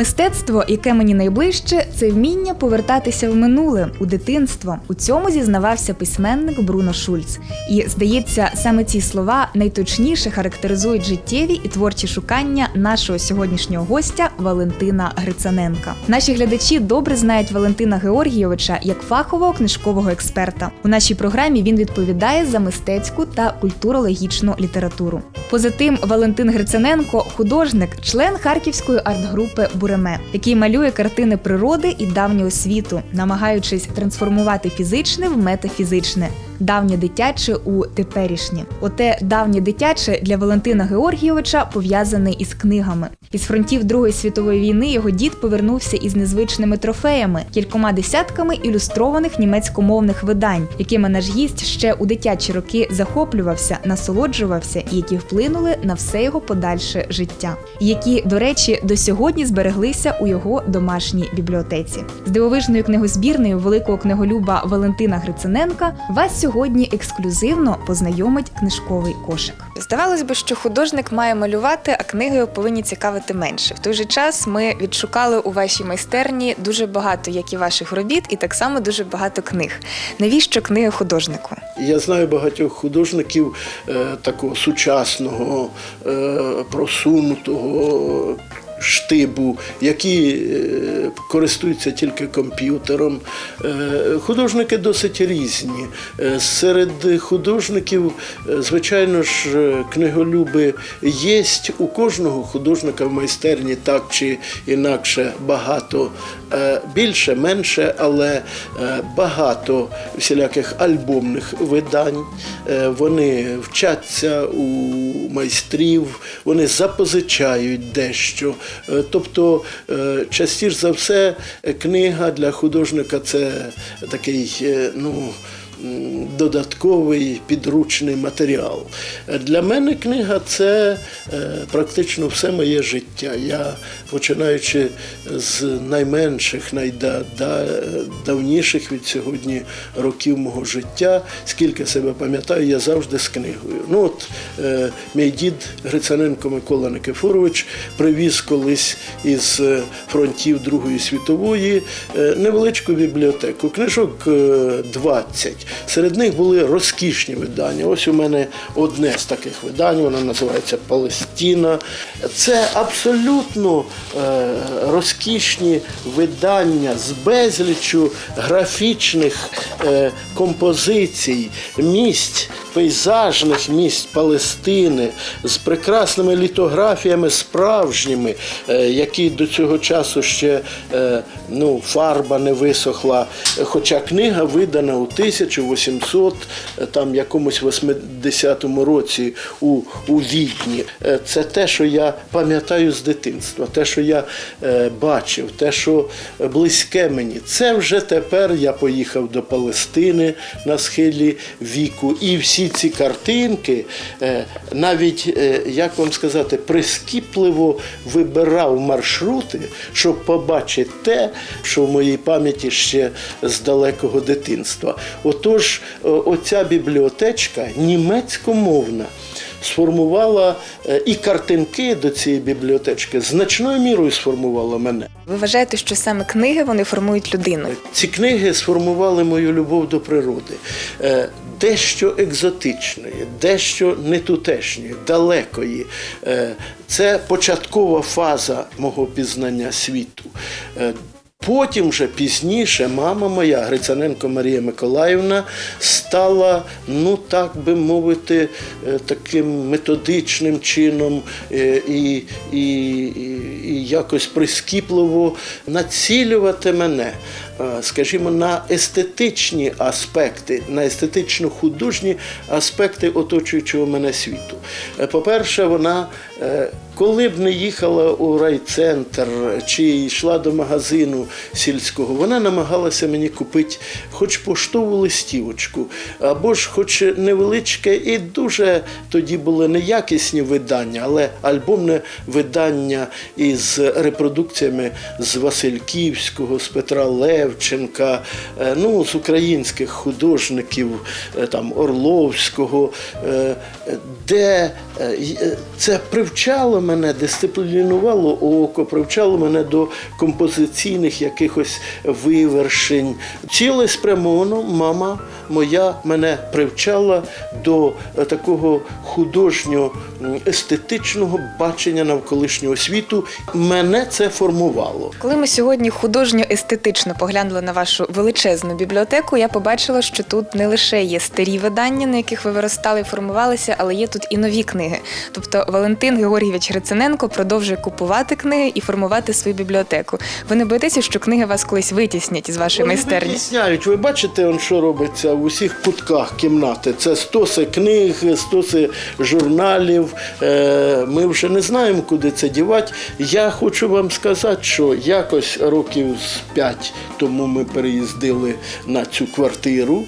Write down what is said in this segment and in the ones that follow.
Мистецтво, яке мені найближче, це вміння повертатися в минуле у дитинство. У цьому зізнавався письменник Бруно Шульц. І здається, саме ці слова найточніше характеризують життєві і творчі шукання нашого сьогоднішнього гостя Валентина Грицаненка. Наші глядачі добре знають Валентина Георгійовича як фахового книжкового експерта. У нашій програмі він відповідає за мистецьку та культурологічну літературу. Поза тим, Валентин Грицаненко художник, член харківської арт-групи Буреме, який малює картини природи і давнього світу, намагаючись трансформувати фізичне в метафізичне. Давнє дитяче у теперішнє. Оте давнє дитяче для Валентина Георгійовича пов'язане із книгами. Із фронтів Другої світової війни його дід повернувся із незвичними трофеями, кількома десятками ілюстрованих німецькомовних видань, якими наш гість ще у дитячі роки захоплювався, насолоджувався і які вплинули на все його подальше життя, які, до речі, до сьогодні збереглися у його домашній бібліотеці. З дивовижною книгозбірнею великого книголюба Валентина Грициненка вас сьогодні ексклюзивно познайомить книжковий кошик. Здавалось би, що художник має малювати, а книги повинні цікавити менше. В той же час ми відшукали у вашій майстерні дуже багато як і ваших робіт, і так само дуже багато книг. Навіщо книги художнику? Я знаю багатьох художників е, такого сучасного, е, просунутого штибу, які е, користуються тільки комп'ютером. Е, художники досить різні. Е, серед художників, звичайно ж, книголюби є. У кожного художника в майстерні так чи інакше багато більше, менше, але багато всіляких альбомних видань. Вони вчаться у майстрів, вони запозичають дещо. Е, Тобто, е, частіше за все, е, книга для художника це такий, ну. Додатковий підручний матеріал. Для мене книга це е, практично все моє життя. Я починаючи з найменших, найдавніших від сьогодні років мого життя, скільки себе пам'ятаю, я завжди з книгою. Ну от е, мій дід Грицаненко Микола Никифорович привіз колись із е, фронтів Другої світової невеличку бібліотеку. Книжок е, 20. Серед них були розкішні видання. Ось у мене одне з таких видань, воно називається Палестіна. Це абсолютно е, розкішні видання з безліччю графічних е, композицій, місць, пейзажних місць Палестини, з прекрасними літографіями справжніми, е, які до цього часу ще е, ну, фарба не висохла. Хоча книга видана у 1800 е, там якомусь 80-му році у, у Відні. Це те, що я пам'ятаю з дитинства, те, що я бачив, те, що близьке мені. Це вже тепер я поїхав до Палестини на схилі віку. І всі ці картинки, е, навіть, е, як вам сказати, прискіпливо вибирав маршрути, щоб побачити те, що в моїй пам'яті ще з далекого дитинства. Отож, е, оця бібліотечка німецькомовна сформувала і картинки до цієї бібліотечки значною мірою сформувала мене. Ви вважаєте, що саме книги вони формують людину? Ці книги сформували мою любов до природи. Дещо екзотичної, дещо нетутешньої, далекої. Е, Це початкова фаза мого пізнання світу. Е, Потім вже пізніше мама моя, Грицяненко Марія Миколаївна, стала, ну так би мовити, е, таким методичним чином і, і, і, і якось прискіпливо націлювати мене, скажімо, на естетичні аспекти, на естетично-художні аспекти оточуючого мене світу. Е, По-перше, вона. е, коли б не їхала у райцентр чи йшла до магазину сільського, вона намагалася мені купити хоч поштову листівочку, або ж хоч невеличке і дуже тоді були неякісні видання, але альбомне видання із репродукціями з Васильківського, з Петра Левченка, е, ну, з українських художників, е, там Орловського, е, де це привчало мене, дисциплінувало око, привчало мене до композиційних якихось вивершень. Цілеспрямовано мама моя мене привчала до е, такого художнього естетичного бачення навколишнього світу. Мене це формувало. Коли ми сьогодні художньо-естетично поглянули на вашу величезну бібліотеку, я побачила, що тут не лише є старі видання, на яких ви виростали і формувалися, але є тут і нові книги. Тобто Валентин Георгійович Грицененко продовжує купувати книги і формувати свою бібліотеку. Ви не боїтеся, що книги вас колись витіснять із вашої Вони майстерні? витісняють. Ви бачите, он, що робиться в усіх кутках кімнати. Це стоси книг, стоси журналів. Е, Ми вже не знаємо, куди це дівати. Я хочу вам сказати, що якось років з п'ять тому ми переїздили на цю квартиру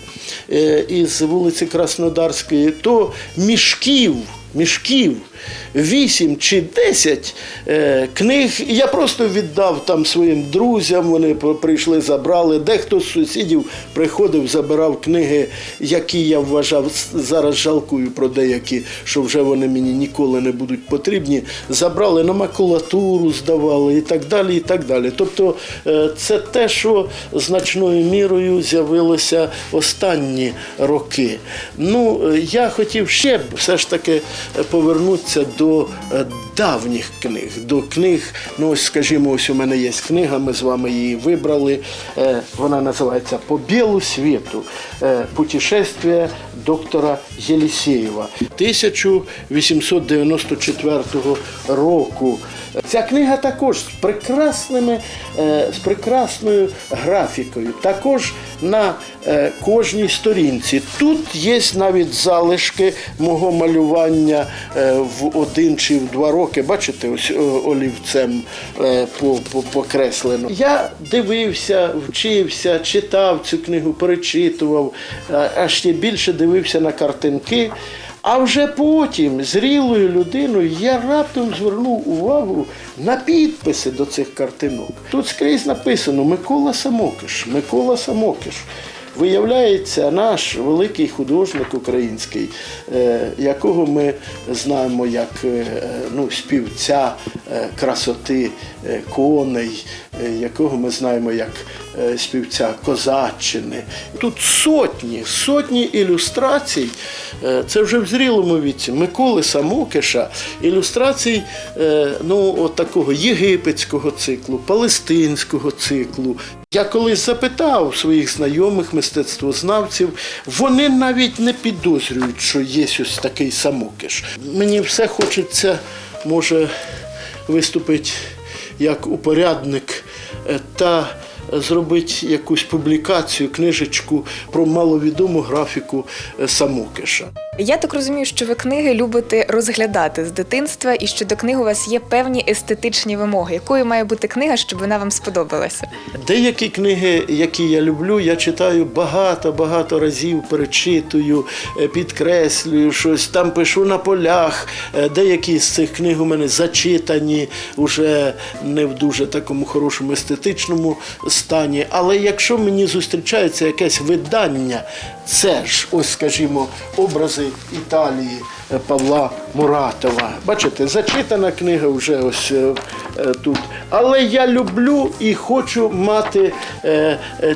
е, із вулиці Краснодарської, то мішків, мішків. Вісім чи десять е, книг. Я просто віддав там своїм друзям. Вони прийшли, забрали. Дехто з сусідів приходив, забирав книги, які я вважав зараз жалкую про деякі, що вже вони мені ніколи не будуть потрібні. Забрали на макулатуру, здавали і так далі. І так далі. Тобто е, це те, що значною мірою з'явилося останні роки. Ну, е, я хотів ще все ж таки е, повернутися до е, давніх книг, до книг. Ну, ось, скажімо, ось у мене є книга, ми з вами її вибрали. Е, Вона називається По білу світу. Е, Путешествие доктора Єлісєєва 1894 року. Ця книга також з прекрасними, е, з прекрасною графікою. Також на кожній сторінці. Тут є навіть залишки мого малювання в один чи в два роки. Бачите, ось е, олівцем е, по- по- покреслено. Я дивився, вчився, читав цю книгу, перечитував, е, а ще більше дивився на картинки. А вже потім, зрілою людиною, я раптом звернув увагу на підписи до цих картинок. Тут скрізь написано Микола Самокиш, Микола Самокиш. Виявляється, наш великий художник український, е, якого ми знаємо як е, ну, співця е, красоти коней, якого ми знаємо як співця козаччини. Тут сотні, сотні ілюстрацій. Це вже в зрілому віці Миколи Самокиша, ілюстрацій ну, от такого єгипетського циклу, палестинського циклу. Я колись запитав своїх знайомих мистецтвознавців, вони навіть не підозрюють, що є ось такий самокиш. Мені все хочеться, може, виступити як упорядник е, та зробити якусь публікацію, книжечку про маловідому графіку е, Самокиша. Я так розумію, що ви книги любите розглядати з дитинства, і що до книг у вас є певні естетичні вимоги. Якою має бути книга, щоб вона вам сподобалася? Деякі книги, які я люблю, я читаю багато-багато разів, перечитую, е, підкреслюю щось, там пишу на полях. Е, Деякі з цих книг у мене зачитані, вже не в дуже такому хорошому естетичному стані. Але якщо мені зустрічається якесь видання, це ж, ось скажімо, образи Італії е, Павла Муратова. Бачите, зачитана книга вже ось е, е, тут. Але я люблю і хочу мати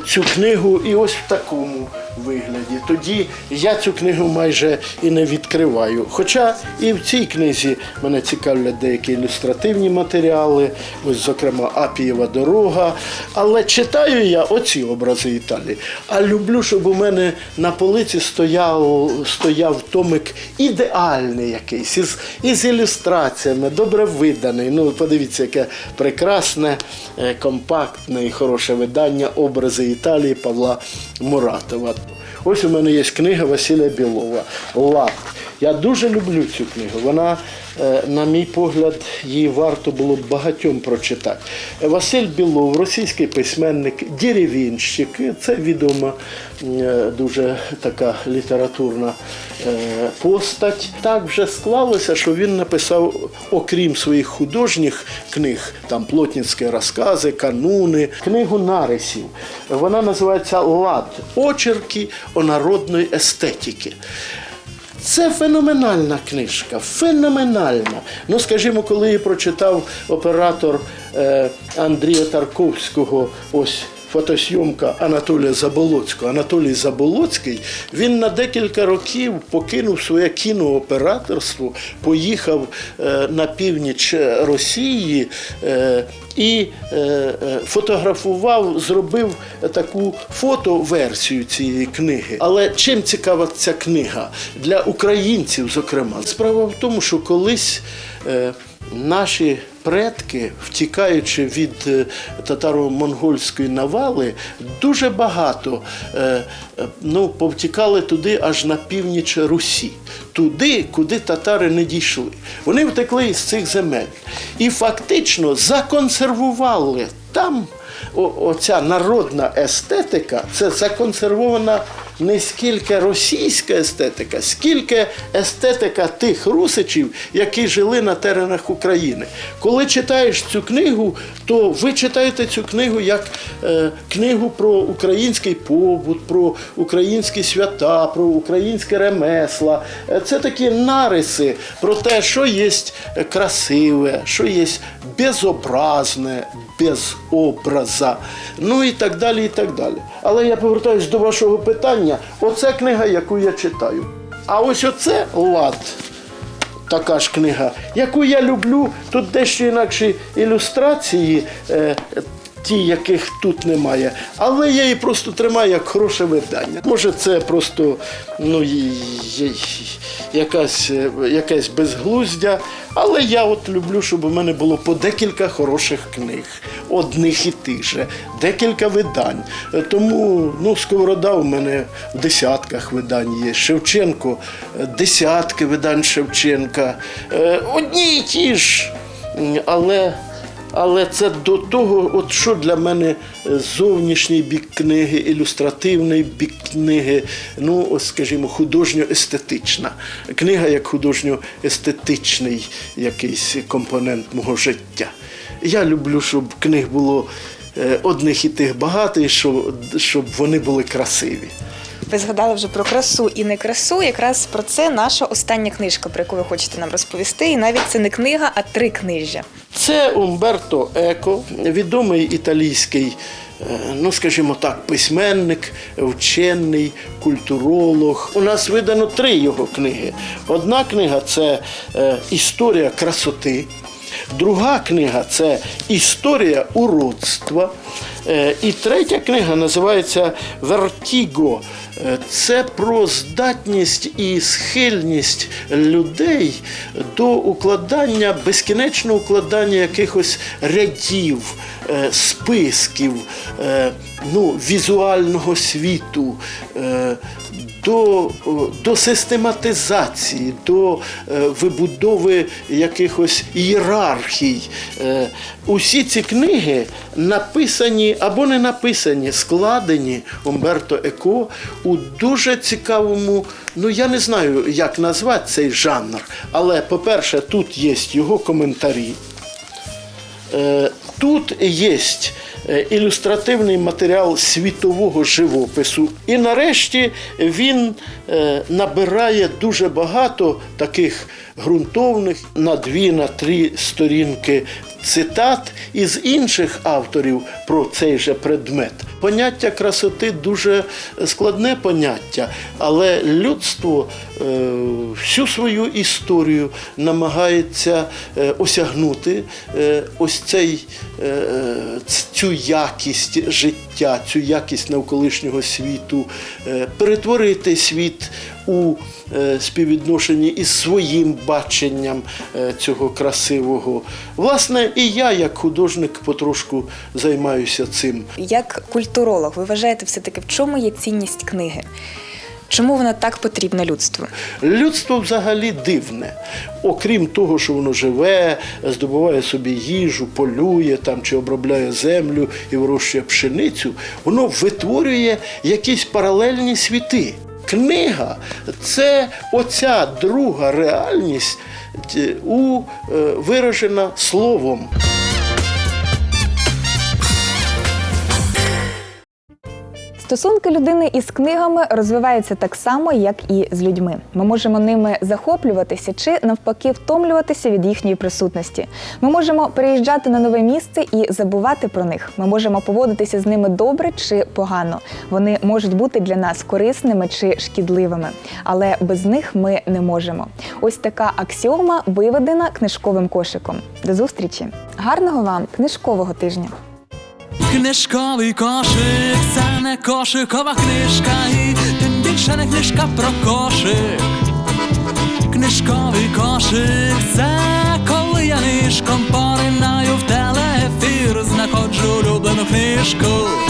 цю книгу і ось в такому вигляді. Тоді я цю книгу майже і не відкриваю. Хоча і в цій книзі мене цікавлять деякі ілюстративні матеріали, ось, зокрема, Апієва дорога. Але читаю я оці образи Італії. А люблю, щоб у мене на полиці стояв, стояв томик ідеальний якийсь, із, із ілюстраціями, добре виданий. Ну, подивіться, яке прекрасне, е, компактне і хороше видання образи Італії Павла Муратова. Ось у мене є книга Василя Білова Лад. Я дуже люблю цю книгу. Вона, на мій погляд, її варто було б багатьом прочитати. Василь Білов, російський письменник, деревінщик. Це відома е, дуже така літературна е, постать. Так вже склалося, що він написав, окрім своїх художніх книг, там плотницькі розкази, кануни, книгу нарисів. Вона називається Лад очерки о народної естетики. Це феноменальна книжка, феноменальна. Ну, скажімо, коли її прочитав оператор е, Андрія Тарковського, ось фотосйомка Анатолія Заболоцького. Анатолій Заболоцький він на декілька років покинув своє кінооператорство, поїхав е, на північ Росії е, і е, фотографував, зробив таку фотоверсію цієї книги. Але чим цікава ця книга для українців, зокрема, справа в тому, що колись. Наші предки, втікаючи від е, татаро-монгольської навали, дуже багато е, е, ну, повтікали туди аж на північ Русі, туди, куди татари не дійшли. Вони втекли із цих земель і фактично законсервували там оця народна естетика, це законсервована не скільки російська естетика, скільки естетика тих русичів, які жили на теренах України. Коли читаєш цю книгу, то ви читаєте цю книгу як е, книгу про український побут, про українські свята, про українське ремесла. Е, Це такі нариси про те, що є красиве, що є безобразне, без образа, ну і так далі, і так далі. Але я повертаюся до вашого питання. Оце книга, яку я читаю. А ось оце лад. Така ж книга, яку я люблю, тут дещо інакші ілюстрації, е, ті, яких тут немає. Але я її просто тримаю як хороше видання. Може, це просто ну, якась, е, якесь безглуздя. Але я от люблю, щоб у мене було по декілька хороших книг, одних і тих же, декілька видань. Е, Тому ну, Сковорода у мене в десятках видань є. Шевченко, е, десятки видань Шевченка. Одні і ті ж. Але, але це до того, от що для мене е, зовнішній бік книги, ілюстративний бік книги, ну, скажімо, художньо-естетична. Книга як художньо-естетичний якийсь компонент мого життя. Я люблю, щоб книг було е, одних і тих багато, і щоб, щоб вони були красиві. Ви згадали вже про красу і не красу. Якраз про це наша остання книжка, про яку ви хочете нам розповісти. І навіть це не книга, а три книжжя. Це Умберто Еко, відомий італійський, е, ну скажімо так, письменник, вчений, культуролог. У нас видано три його книги. Одна книга це е, історія красоти. Друга книга це історія уродства. Е, І третя книга називається Вертіго. Е, Це про здатність і схильність людей до укладання, безкінечного укладання якихось рядів, е, списків, ну, візуального світу. Е, До, до систематизації, до е, вибудови якихось ієрархій. Е, усі ці книги написані або не написані, складені Умберто Еко у дуже цікавому, ну я не знаю, як назвати цей жанр. Але, по-перше, тут є його коментарі. Тут є ілюстративний матеріал світового живопису. І нарешті він е, набирає дуже багато таких ґрунтовних на дві, на три сторінки цитат із інших авторів про цей же предмет. Поняття красоти дуже складне поняття, але людство е, всю свою історію намагається е, осягнути е, ось цей, цю якість життя, цю якість навколишнього світу, перетворити світ у е, співвідношенні із своїм баченням е, цього красивого. Власне, і я, як художник, потрошку займаюся цим. Як культуролог, ви вважаєте все-таки, в чому є цінність книги? Чому вона так потрібна людству? Людство взагалі дивне. Окрім того, що воно живе, здобуває собі їжу, полює там чи обробляє землю і вирощує пшеницю, воно витворює якісь паралельні світи. Книга це оця друга реальність, у, е, виражена словом. Стосунки людини із книгами розвиваються так само, як і з людьми. Ми можемо ними захоплюватися чи навпаки втомлюватися від їхньої присутності. Ми можемо переїжджати на нове місце і забувати про них. Ми можемо поводитися з ними добре чи погано. Вони можуть бути для нас корисними чи шкідливими, але без них ми не можемо. Ось така аксіома виведена книжковим кошиком. До зустрічі! Гарного вам книжкового тижня! Книжковий кошик, це не кошикова книжка, і тим більше не книжка про кошик. Книжковий кошик, це коли я нишком поринаю в телефір, знаходжу улюблену книжку.